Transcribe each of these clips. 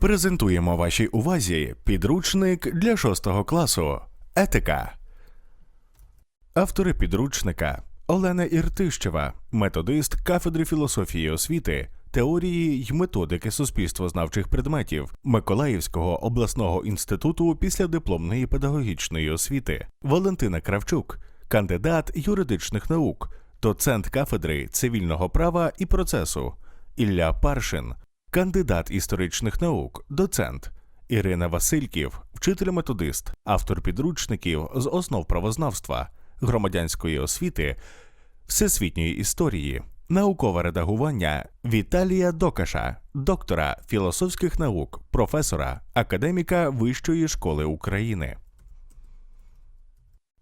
Презентуємо вашій увазі підручник для 6 класу Етика. Автори підручника Олена Іртищева, методист кафедри філософії освіти, теорії й методики суспільствознавчих предметів Миколаївського обласного інституту післядипломної педагогічної освіти, Валентина Кравчук, кандидат юридичних наук, доцент кафедри цивільного права і процесу, Ілля Паршин, кандидат історичних наук, доцент. Ірина Васильків, вчитель-методист, автор підручників з основ правознавства, громадянської освіти, всесвітньої історії, наукове редагування Віталія Докаша, доктора філософських наук, професора, академіка Вищої школи України.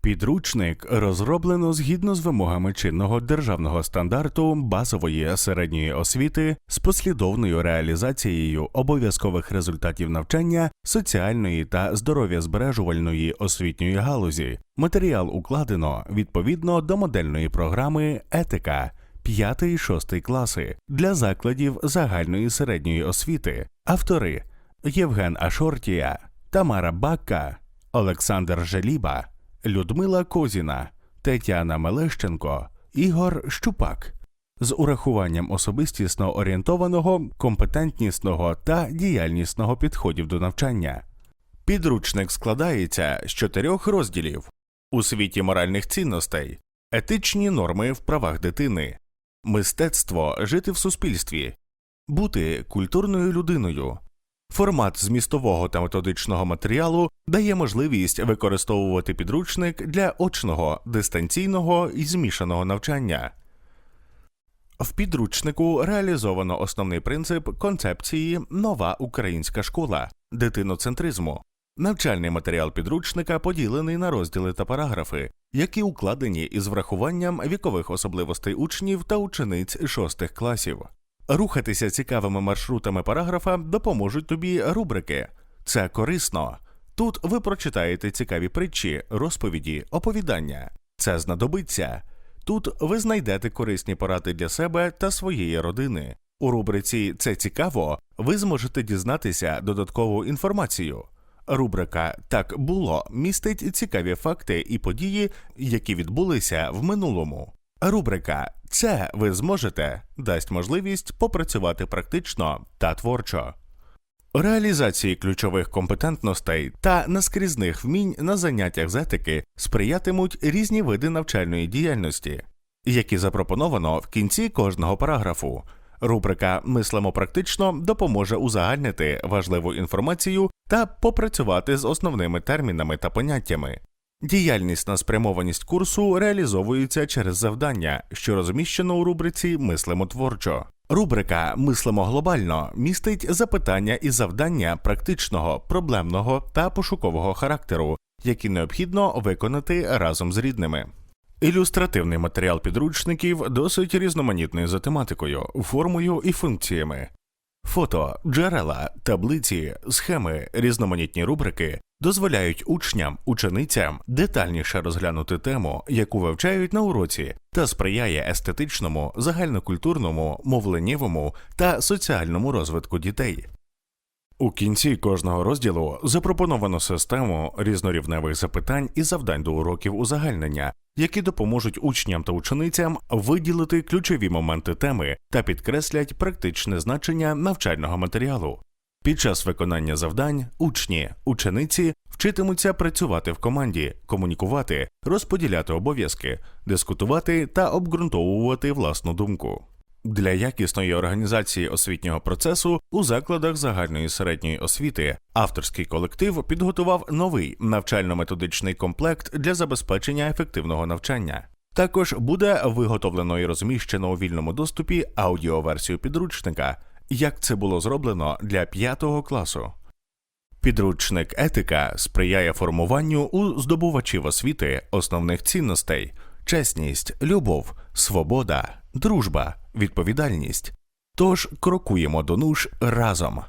Підручник розроблено згідно з вимогами чинного державного стандарту базової середньої освіти з послідовною реалізацією обов'язкових результатів навчання соціальної та здоров'язбережувальної освітньої галузі. Матеріал укладено відповідно до модельної програми Етика 5-6 класи для закладів загальної середньої освіти. Автори Євген Ашортія, Тамара Бакка, Олександр Желіба. Людмила Козіна, Тетяна Мелещенко, Ігор Щупак з урахуванням особистісно орієнтованого, компетентнісного та діяльнісного підходів до навчання. Підручник складається з чотирьох розділів у світі моральних цінностей, етичні норми в правах дитини, мистецтво жити в суспільстві, бути культурною людиною. Формат змістового та методичного матеріалу дає можливість використовувати підручник для очного, дистанційного і змішаного навчання. В підручнику реалізовано основний принцип концепції Нова українська школа дитиноцентризму. Навчальний матеріал підручника поділений на розділи та параграфи, які укладені із врахуванням вікових особливостей учнів та учениць шостих класів. Рухатися цікавими маршрутами параграфа допоможуть тобі рубрики. Це корисно. Тут ви прочитаєте цікаві притчі, розповіді, оповідання. Це знадобиться. Тут ви знайдете корисні поради для себе та своєї родини. У рубриці Це цікаво ви зможете дізнатися додаткову інформацію. Рубрика Так було містить цікаві факти і події, які відбулися в минулому. Рубрика Це ви зможете дасть можливість попрацювати практично та творчо. Реалізації ключових компетентностей та наскрізних вмінь на заняттях з етики сприятимуть різні види навчальної діяльності, які запропоновано в кінці кожного параграфу. Рубрика Мислимо практично допоможе узагальнити важливу інформацію та попрацювати з основними термінами та поняттями. Діяльність на спрямованість курсу реалізовується через завдання, що розміщено у рубриці Мислимо творчо. Рубрика Мислимо глобально містить запитання і завдання практичного, проблемного та пошукового характеру, які необхідно виконати разом з рідними. Ілюстративний матеріал підручників досить різноманітний за тематикою, формою і функціями. Фото, джерела, таблиці, схеми, різноманітні рубрики дозволяють учням, ученицям детальніше розглянути тему, яку вивчають на уроці, та сприяє естетичному, загальнокультурному, мовленнєвому та соціальному розвитку дітей. У кінці кожного розділу запропоновано систему різнорівневих запитань і завдань до уроків узагальнення, які допоможуть учням та ученицям виділити ключові моменти теми та підкреслять практичне значення навчального матеріалу. Під час виконання завдань учні, учениці вчитимуться працювати в команді, комунікувати, розподіляти обов'язки, дискутувати та обґрунтовувати власну думку. Для якісної організації освітнього процесу у закладах загальної середньої освіти авторський колектив підготував новий навчально-методичний комплект для забезпечення ефективного навчання. Також буде виготовлено і розміщено у вільному доступі аудіоверсію підручника, як це було зроблено для 5 класу. Підручник етика сприяє формуванню у здобувачів освіти основних цінностей: чесність, любов, свобода, дружба, відповідальність. Тож крокуємо до нуж разом.